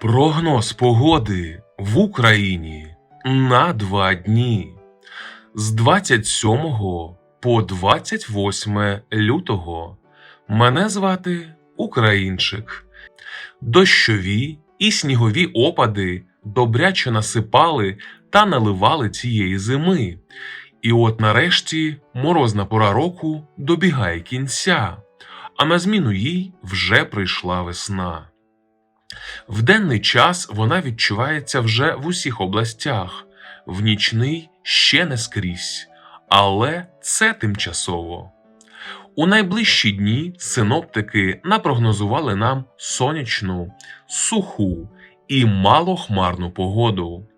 Прогноз погоди в Україні на два дні з 27 по 28 лютого. Мене звати Українчик. Дощові і снігові опади добряче насипали та наливали цієї зими. І от нарешті морозна пора року добігає кінця, а на зміну їй вже прийшла весна. В денний час вона відчувається вже в усіх областях, в нічний ще не скрізь, але це тимчасово. У найближчі дні синоптики напрогнозували нам сонячну, суху і малохмарну погоду.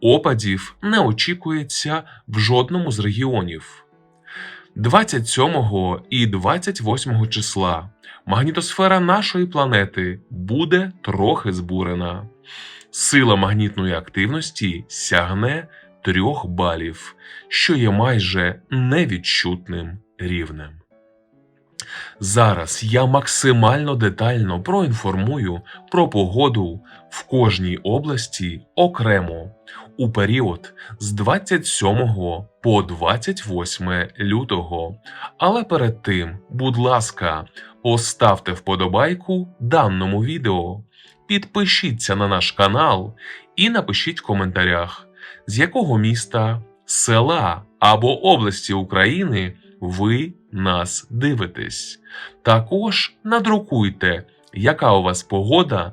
Опадів не очікується в жодному з регіонів. 27 і 28 числа магнітосфера нашої планети буде трохи збурена. Сила магнітної активності сягне 3 балів, що є майже невідчутним рівнем. Зараз я максимально детально проінформую про погоду в кожній області окремо у період з 27 по 28 лютого. Але перед тим, будь ласка, поставте вподобайку даному відео, підпишіться на наш канал і напишіть в коментарях, з якого міста, села або області України ви нас дивитесь. Також надрукуйте, яка у вас погода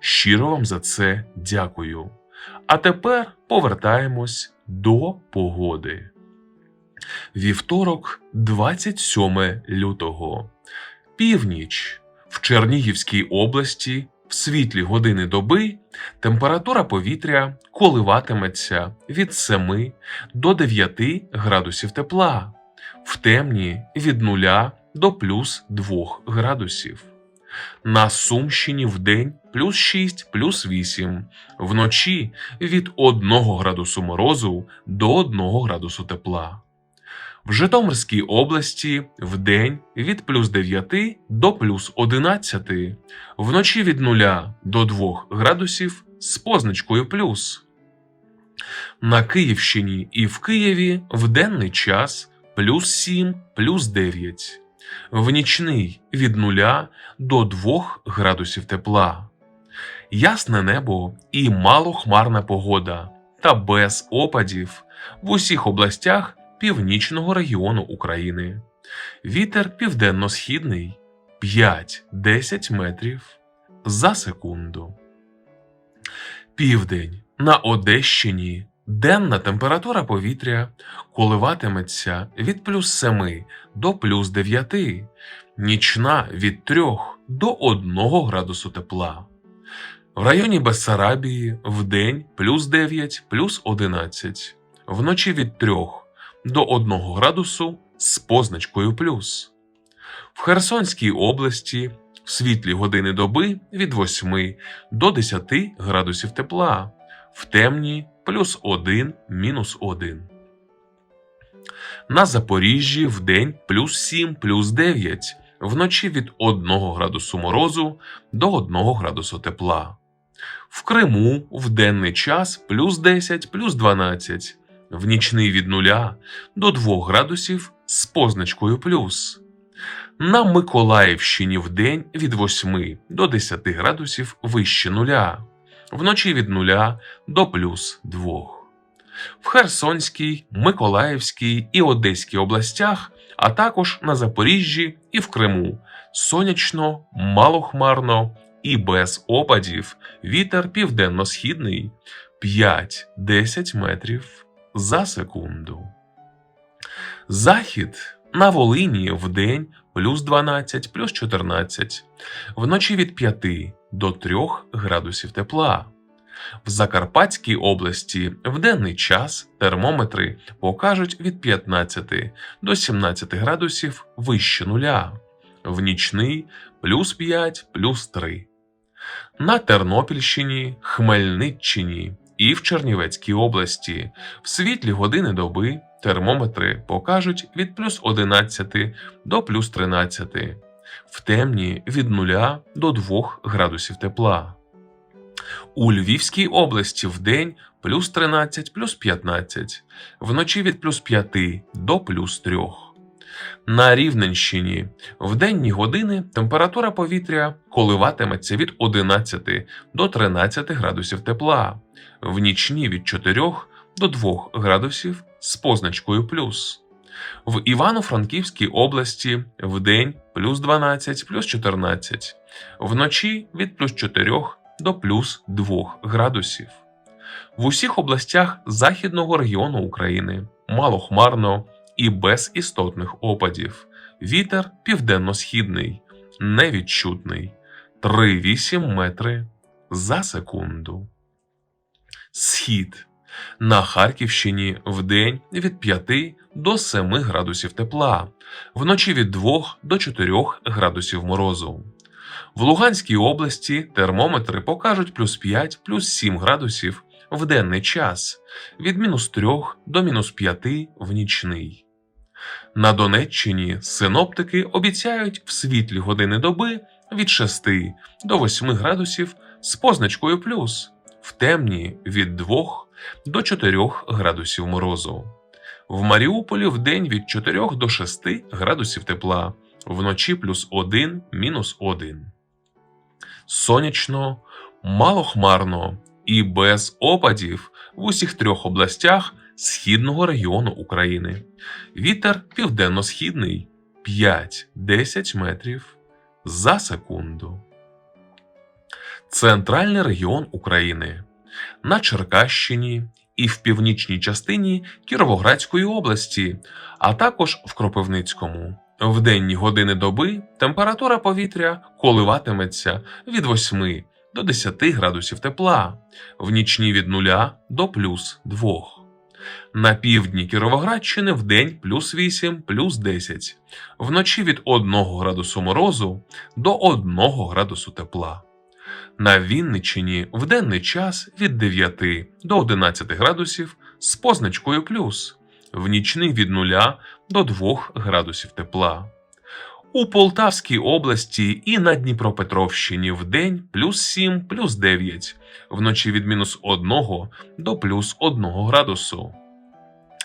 Щиро вам за це дякую. А тепер повертаємось до погоди. Вівторок, 27 лютого. Північ в Чернігівській області в світлі години доби температура повітря коливатиметься від 7 до 9 градусів тепла, в темні від 0 до плюс 2 градусів. На Сумщині вдень плюс 6, плюс 8, вночі від 1 градусу морозу до 1 градусу тепла. В Житомирській області вдень від плюс 9 до плюс 11, вночі від 0 до 2 градусів з позначкою плюс. На Київщині і в Києві в денний час плюс 7, плюс 9, в нічний від 0 до 2 градусів тепла. Ясне небо і малохмарна погода та без опадів в усіх областях північного регіону України. Вітер південно-східний 5-10 метрів за секунду. Південь на Одещині денна температура повітря коливатиметься від плюс 7 до плюс 9, нічна від 3 до 1 градусу тепла. В районі Бессарабії вдень плюс 9 плюс 11, вночі від 3 до 1 градусу з позначкою плюс. В Херсонській області в світлі години доби від 8 до 10 градусів тепла, в темні плюс 1 мінус 1. На Запоріжжі вдень плюс 7 плюс 9, вночі від 1 градусу морозу до 1 градусу тепла. В Криму в денний час плюс 10 плюс 12, в нічний від 0 до 2 градусів з позначкою плюс. На Миколаївщині в день від 8 до 10 градусів вище нуля, вночі від 0 до плюс 2. В Херсонській, Миколаївській і Одеській областях, а також на Запоріжжі і в Криму сонячно, малохмарно і без опадів вітер південно-східний 5-10 метрів за секунду. Захід на Волині вдень плюс 12, плюс 14, вночі від 5 до 3 градусів тепла. В Закарпатській області в денний час термометри покажуть від 15 до 17 градусів вище нуля, в нічний плюс 5 плюс 3. На Тернопільщині, Хмельниччині і в Чернівецькій області в світлі години доби термометри покажуть від плюс 11 до плюс 13, в темні від 0 до 2 градусів тепла. У Львівській області в день плюс 13 плюс 15, вночі від плюс 5 до плюс 3. На Рівненщині в денні години температура повітря коливатиметься від 11 до 13 градусів тепла, в нічні від 4 до 2 градусів з позначкою плюс. В Івано-Франківській області в день плюс 12 плюс 14, вночі від плюс 4 до плюс 2 градусів. В усіх областях західного регіону України малохмарно і без істотних опадів. Вітер південно-східний, невідчутний 3,8 метри за секунду. Схід на Харківщині вдень від 5 до 7 градусів тепла, вночі від 2 до 4 градусів морозу. В Луганській області термометри покажуть плюс 5 плюс 7 градусів в денний час, від мінус 3 до мінус 5 в нічний. На Донеччині синоптики обіцяють в світлі години доби від 6 до 8 градусів з позначкою плюс, в темні від 2 до 4 градусів морозу. В Маріуполі в день від 4 до 6 градусів тепла, вночі плюс 1 мінус 1. Сонячно, малохмарно і без опадів в усіх трьох областях східного регіону України. Вітер південно-східний 5-10 метрів за секунду. Центральний регіон України на Черкащині і в північній частині Кіровоградської області, а також в Кропивницькому. В денні години доби температура повітря коливатиметься від 8 до 10 градусів тепла, в нічні від 0 до плюс 2. На півдні Кіровоградщини в день плюс 8, плюс 10, вночі від 1 градусу морозу до 1 градусу тепла. На Вінниччині в денний час від 9 до 11 градусів з позначкою плюс, в нічний від 0 до 2 градусів тепла. У Полтавській області і на Дніпропетровщині в день плюс 7, плюс 9, вночі від мінус 1 до плюс 1 градусу.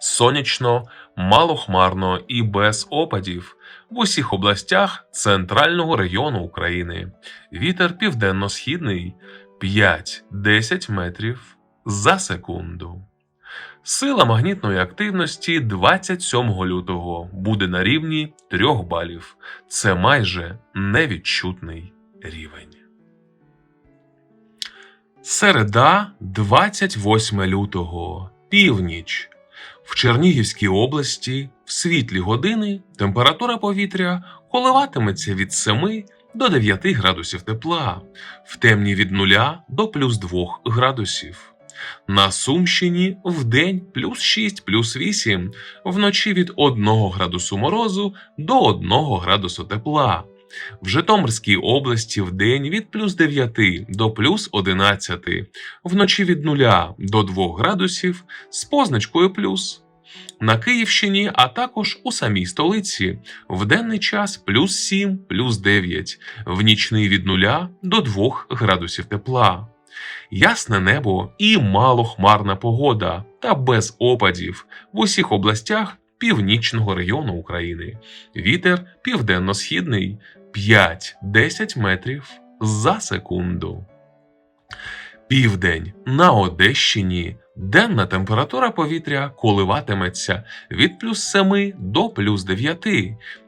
Сонячно, малохмарно і без опадів в усіх областях центрального регіону України. Вітер південно-східний 5-10 метрів за секунду. Сила магнітної активності 27 лютого буде на рівні 3 балів. Це майже невідчутний рівень. Середа 28 лютого. Північ. В Чернігівській області в світлі години температура повітря коливатиметься від 7 до 9 градусів тепла, в темні від 0 до плюс 2 градусів. На Сумщині вдень плюс 6 плюс 8, вночі від 1 градусу морозу до 1 градусу тепла. В Житомирській області вдень від плюс 9 до плюс 11, вночі від 0 до 2 градусів з позначкою плюс. На Київщині, а також у самій столиці в денний час плюс 7, плюс 9, в нічний від 0 до 2 градусів тепла. Ясне небо і малохмарна погода та без опадів в усіх областях північного регіону України. Вітер південно-східний 5-10 метрів за секунду. Південь на Одещині денна температура повітря коливатиметься від плюс 7 до плюс 9,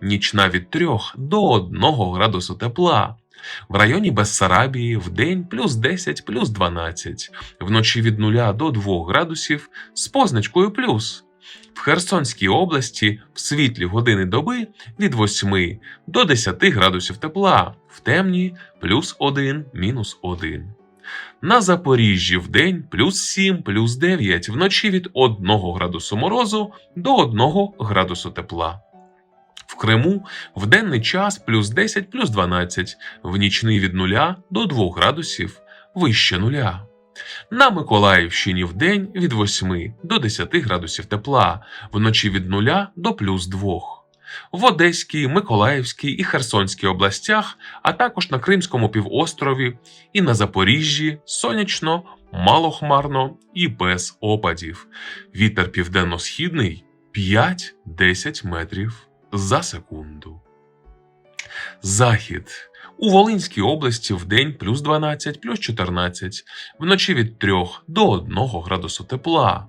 нічна від 3 до 1 градусу тепла. В районі Бессарабії в день плюс 10 плюс 12, вночі від 0 до 2 градусів з позначкою плюс. В Херсонській області в світлі години доби від 8 до 10 градусів тепла, в темні плюс 1 мінус 1. На Запоріжжі вдень плюс 7, плюс 9, вночі від 1 градусу морозу до 1 градусу тепла. В Криму в денний час плюс 10, плюс 12, в нічний від 0 до 2 градусів вище нуля. На Миколаївщині в день від 8 до 10 градусів тепла, вночі від 0 до плюс 2. В Одеській, Миколаївській і Херсонській областях, а також на Кримському півострові і на Запоріжжі сонячно, малохмарно і без опадів. Вітер південно-східний 5-10 метрів за секунду. Захід. У Волинській області в день плюс 12, плюс 14, вночі від 3 до 1 градусу тепла.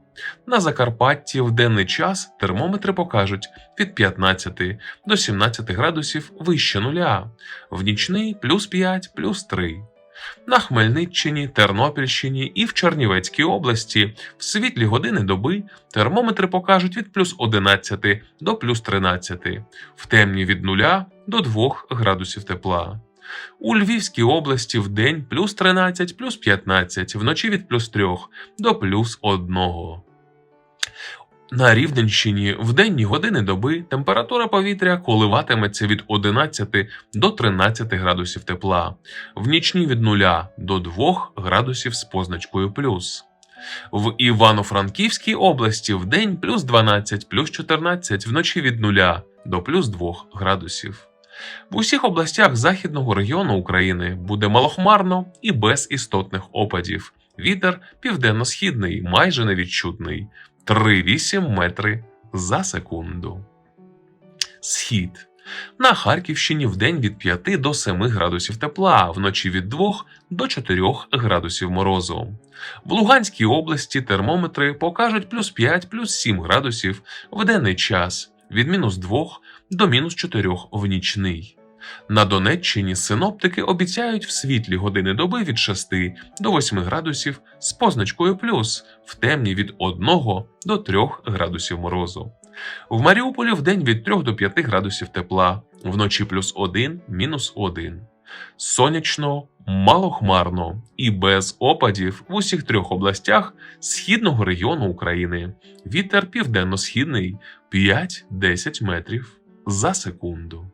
На Закарпатті в денний час термометри покажуть від 15 до 17 градусів вище нуля, в нічний плюс 5, плюс 3. На Хмельниччині, Тернопільщині і в Чернівецькій області в світлі години доби термометри покажуть від плюс 11 до плюс 13, в темні від 0 до 2 градусів тепла. У Львівській області в день плюс 13, плюс 15, вночі від плюс 3 до плюс 1. На Рівненщині в денні години доби температура повітря коливатиметься від 11 до 13 градусів тепла, в нічні від 0 до 2 градусів з позначкою плюс. В Івано-Франківській області в день плюс 12, плюс 14, вночі від 0 до плюс 2 градусів. В усіх областях західного регіону України буде малохмарно і без істотних опадів. Вітер південно-східний, майже невідчутний 3,8 метри за секунду. Схід. На Харківщині в день від 5 до 7 градусів тепла, вночі від 2 до 4 градусів морозу. В Луганській області термометри покажуть плюс 5 плюс 7 градусів в денний час від мінус 2 до мінус 4 в нічний. На Донеччині синоптики обіцяють в світлі години доби від 6 до 8 градусів з позначкою плюс, в темні від 1 до 3 градусів морозу. В Маріуполі в день від 3 до 5 градусів тепла, вночі плюс 1, мінус 1. Сонячно, малохмарно і без опадів в усіх трьох областях східного регіону України. Вітер південно-східний 5-10 метрів за секунду.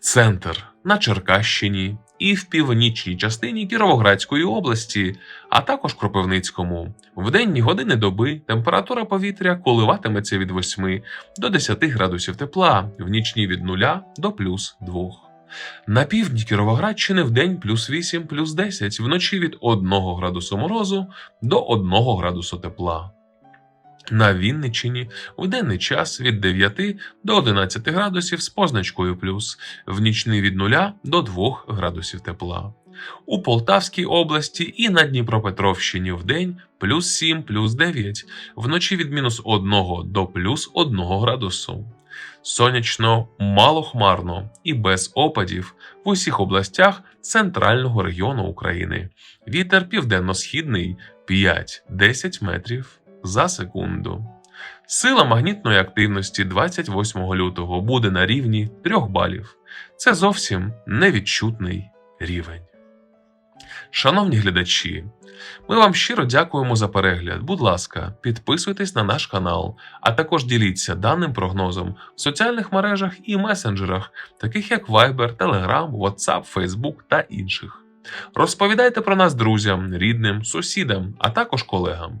Центр на Черкащині і в північній частині Кіровоградської області, а також Кропивницькому. В денні години доби температура повітря коливатиметься від 8 до 10 градусів тепла, в нічні від 0 до плюс 2. На півдні Кіровоградщини в день плюс 8, плюс 10, вночі від 1 градусу морозу до 1 градусу тепла. На Вінниччині в денний час від 9 до 11 градусів з позначкою плюс, в нічний від 0 до 2 градусів тепла. У Полтавській області і на Дніпропетровщині в день плюс 7, плюс 9, вночі від мінус 1 до плюс 1 градусу. Сонячно, малохмарно і без опадів в усіх областях центрального регіону України. Вітер південно-східний 5-10 метрів за секунду. Сила магнітної активності 28 лютого буде на рівні 3 балів. Це зовсім невідчутний рівень. Шановні глядачі, ми вам щиро дякуємо за перегляд. Будь ласка, підписуйтесь на наш канал, а також діліться даним прогнозом в соціальних мережах і месенджерах, таких як Viber, Telegram, WhatsApp, Facebook та інших. Розповідайте про нас друзям, рідним, сусідам, а також колегам.